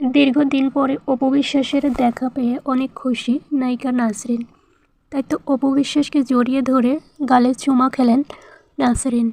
দীর্ঘদিন পরে অপু বিশ্বাসের দেখা পেয়ে অনেক খুশি নায়িকা নাসরিন। তাই তো অপু বিশ্বাসকে জড়িয়ে ধরে গালে চুমা খেলেন নাসরিন।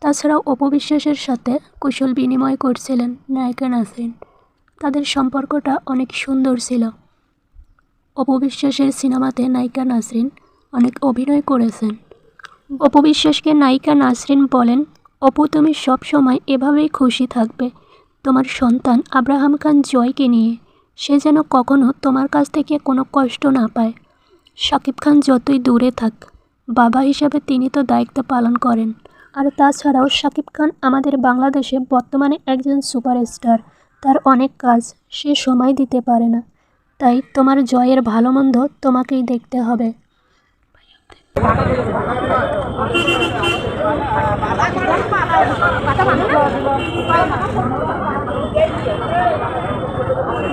তাছাড়াও অপু বিশ্বাসের সাথে কুশল বিনিময় করছিলেন নায়িকা নাসরিন। তাদের সম্পর্কটা অনেক সুন্দর ছিল। অপু বিশ্বাসের সিনেমাতে নায়িকা নাসরিন অনেক অভিনয় করেছেন। অপু বিশ্বাসকে নায়িকা নাসরিন বলেন, অপু, তুমি সব সময় এভাবেই খুশি থাকবে। তোমার সন্তান আব্রাহাম খান জয়কে নিয়ে, সে যেন কখনো তোমার কাছ থেকে কোনো কষ্ট না পায়। শাকিব খান যতই দূরে থাক, বাবা হিসাবে তিনি তো দায়িত্ব পালন করেন। আর তাছাড়াও শাকিব খান আমাদের বাংলাদেশে বর্তমানে একজন সুপারস্টার, তার অনেক কাজ সে সময় দিতে পারে না। তাই তোমার জয়ের ভালো মন্দ তোমাকেই দেখতে হবে।